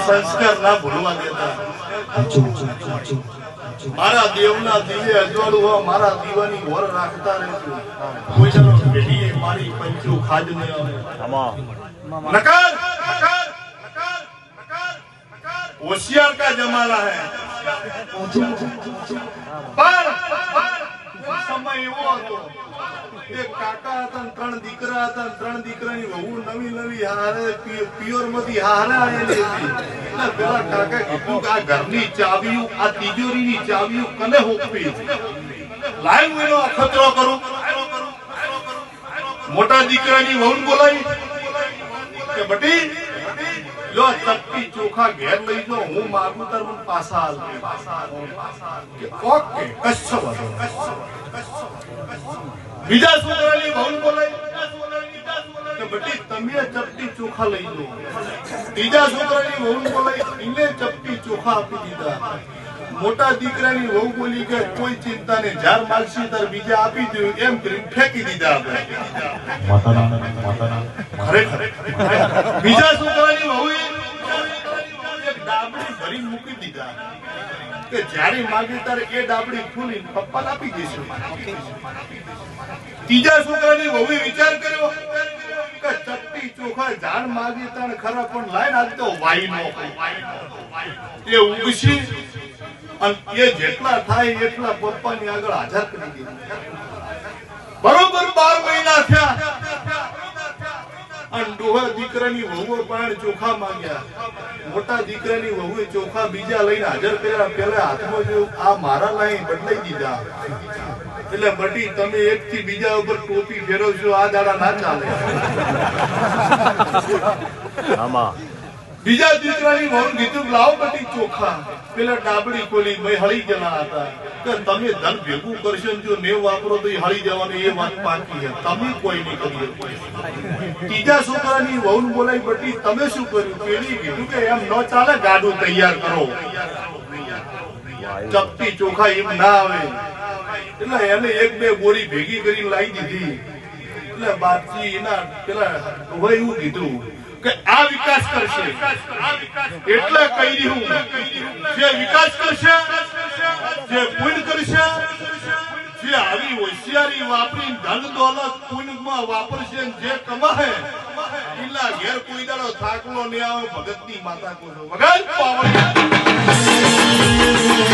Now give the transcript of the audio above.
સંસ્કાર ના ભૂલવા દેતા. મારા દેવના દિવે અજવાળું મારા દીવાની વર રાખતા રહેજો. કોઈ મારી પંચો ખાજ નહીં કા જમાના હે પણ પણ સમય એવો હતો એક કાકા હતા ત્રણ દીકરા હતા ત્રણ દીકરાની વહુ નવી નવી હારે પિયોરમાંથી હારે આવેલી હતી પેલા કાકા કીધું કે આ ઘરની ચાવીઓ આ તિજોરીની ચાવીઓ કને હોપી લાઈવ હું એનો અખતરો કરું મોટા દીકરાની વહુ બોલાવી કે બટી, લો તકતી ચોખા ઘેર લઈ જો હું માગું તર હું પાસા હાલ કે ઓકે કચ્છ વાંધો. નહીં. બીજા છોકરાની ભવન બોલે કે બટી, તમે ચપટી ચોખા લઈ લો. બીજા છોકરાની વહુ બોલાવી, એને ચપટી ચોખા આપી દીધા. મોટા દીકરાની વહુ બોલી કે કોઈ ચિંતા નહીં જાર માગશી તાર બીજા આપી દઉં એમ કરીને ફેંકી દીધા ખરેખર. બીજા છોકરાની વહુ ડાબડી ભરી મૂકી આપી દઈશું ત્રીજા છોકરાની વહુએ વિચાર કર્યો? કે ચપટી ચોખા જાણ માગી તાણ ખરા, પણ લાઈન આપતો વાઈ એ ઉગશી અને એ જેટલા થાય એટલા પપ્પાની આગળ હાજર કરી દીધા. બરોબર બાર મહિના થયા. અને ડોહા દીકરાની વહુઓ પણ ચોખા માંગ્યા. મોટા દીકરાની વહુએ ચોખા બીજા લઈને હાજર કર્યા. પેલા હાથમાં જો આ મારા લાઈ બદલાઈ દીધા. એટલે બટી તમે એક થી બીજા ઉપર ટોપી ફેરવશો આ દાડા ના ચાલે. બીજા દીકરાની વહુ કીધું લાવો બટી ચોખા. પેલા ડાબડી ખોલી મેં હળી ગયેલા હતા. કે તમે ધન ભેગું કરશો જો ને વાપરો તો હળી જવાની એ વાત પાકી છે. તમે કોઈ નહીં કરી ત્રીજા છોકરાની વહુન બોલાઈ બટી, તમે શું કર્યું? પેલી કીધું કે, એમ ન ચાલે, ગાડું તૈયાર કરો. ચપટી ચોખા એમ ના આવે. એટલે એને એક બે બોરી ભેગી કરીને લાવી દીધી. એટલે બાપજી એના પેલા હોય એવું કીધું કે આ વિકાસ કરશે. એટલે કહી રહ્યું જે વિકાસ કરશે, જે પુણ્ય કરશે, જે આવી હોશિયારી વાપરી ધન દોલત પુણ્યમાં વાપરશે જે કમાહે એટલા ઘેર કોઈ દાડો થાકલો નહીં આવે માતા કોઈ વગર પાવડિયા